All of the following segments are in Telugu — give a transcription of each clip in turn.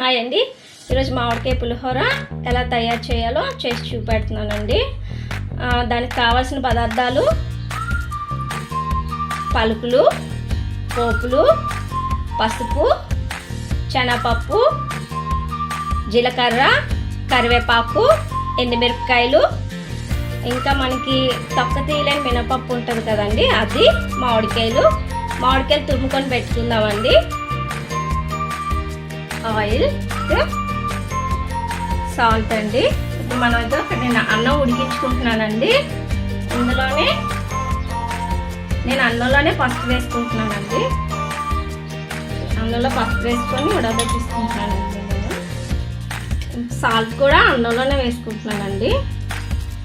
హాయ్ అండి. ఈరోజు మామిడికాయ పులిహోర ఎలా తయారు చేయాలో చేసి చూపెడుతున్నానండి. దానికి కావాల్సిన పదార్థాలు పలుకులు పోపులు పసుపు శనగపప్పు జీలకర్ర కరివేపాకు ఎండుమిరపకాయలు. ఇంకా మనకి తొక్క తీయలేని మినపప్పు ఉంటుంది కదండి అది మామిడికాయలు. మామిడికాయలు తురుముకొని పెట్టుకుందామండి. ఆయిల్ సాల్ట్ అండి. మన మనం అయితే అక్కడ నేను అన్నం ఉడికించుకుంటున్నానండి. ఇందులోనే నేను అన్నంలోనే పసుపు వేసుకుంటున్నానండి. అన్నంలో పసుపు వేసుకొని ఉడకబెట్టించుకుంటున్నానండి నేను. సాల్ట్ కూడా అన్నంలోనే వేసుకుంటున్నానండి.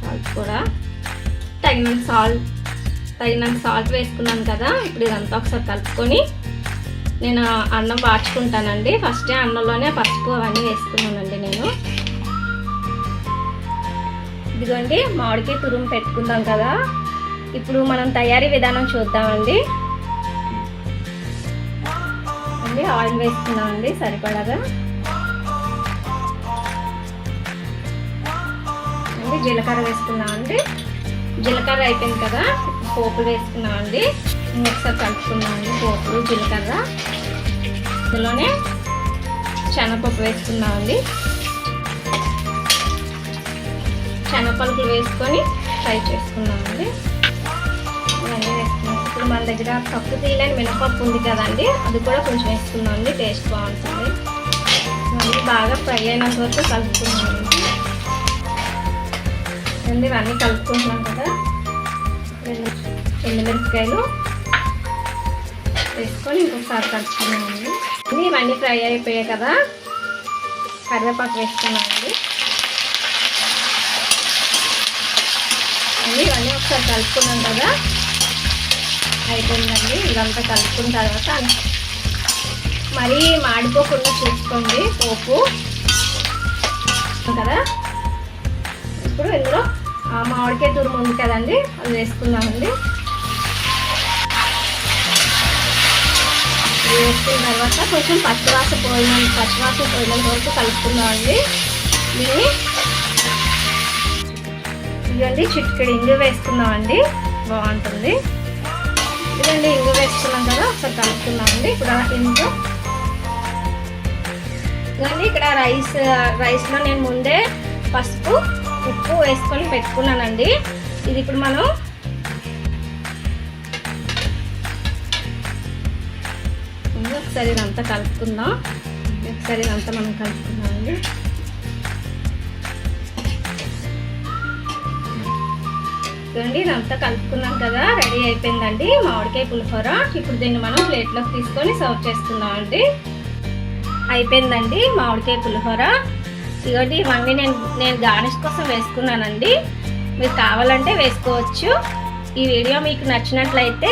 సాల్ట్ కూడా. తగినంత సాల్ట్ తగినంత సాల్ట్ వేసుకున్నాను కదా ఇప్పుడు ఇదంతా ఒకసారి కలుపుకొని నేను అన్నం వాచుకుంటానండి ఫస్ట్ అన్నంలోనే పసుపు అవన్నీ వేసుకున్నానండి నేను. ఇదిగోండి మామిడికాయ తురుము పెట్టుకుందాం కదా. ఇప్పుడు మనం తయారీ విధానం చూద్దామండి. అండి ఆయిల్ వేసుకున్నామండి సరిపడగా. అండి జీలకర్ర వేసుకున్నామండి. జీలకర్ర అయిపోయింది కదా పోపులు వేసుకున్నామండి. ఒకసారి కలుపుకున్నామండి పోపులు జీలకర్ర. ఇందులోనే శనగపప్పు వేసుకున్నామండి శనగపలుకులు వేసుకొని ఫ్రై చేసుకున్నామండి ఇవన్నీ వేసుకున్నాం. ఇప్పుడు మన దగ్గర పప్పు తీయలేని మినపప్పు ఉంది కదండి అది కూడా కొంచెం వేసుకున్నామండి టేస్ట్ బాగుంటుంది. మళ్ళీ బాగా ఫ్రై అయినంత వరకు కలుపుకున్నామండి అండి ఇవన్నీ కలుపుకుంటున్నాం కదా. ఎండుమిరపకాయలు వేసుకొని ఇంకొకసారి కలుపుకున్నామండి ఇవన్నీ ఫ్రై అయిపోయాయి కదా. కరివేపాకు వేసుకున్నామండి. అండి ఇవన్నీ ఒకసారి కలుపుకున్నాం కదా. అయిపోయిందండి. ఇదంతా కలుపుకున్న తర్వాత మరీ మాడిపోకుండా చూసుకోండి పోపు. కదా? ఇప్పుడు ఇందులో మామిడికాయ తురుము ఉంది కదండి అది వేసుకుందామండి. వేసుకున్న తర్వాత కొంచెం పచ్చివాస పోయిన పచ్చివాస పోయినంత వరకు కలుపుకుందామండి దీన్ని ఇదండి చిటికెడు ఇంగు వేసుకుందామండి బాగుంటుంది. ఇదండి ఇంగు వేసుకున్నాం కదా ఒకసారి కలుపుకుందామండి ఇప్పుడు ఆ ఇంగు. ఇదండి ఇక్కడ రైస్ రైస్లో నేను ముందే పసుపు ఉప్పు వేసుకొని పెట్టుకున్నానండి. ఇది ఇప్పుడు మనం అండి ఒకసారి ఇదంతా కలుపుకుందాం. ఒకసారి ఇదంతా మనం కలుపుకుందామండి. చూడండి ఇదంతా కలుపుకున్నాం కదా. రెడీ అయిపోయిందండి మామిడికాయ పులిహోర. ఇప్పుడు దీన్ని మనం ప్లేట్లోకి తీసుకొని సర్వ్ చేసుకుందామండి. అయిపోయిందండి మామిడికాయ పులిహోర. ఇదిగోటి ఇవన్నీ నేను నేను గార్నిష్ కోసం వేసుకున్నానండి. మీరు కావాలంటే వేసుకోవచ్చు. ఈ వీడియో మీకు నచ్చినట్లయితే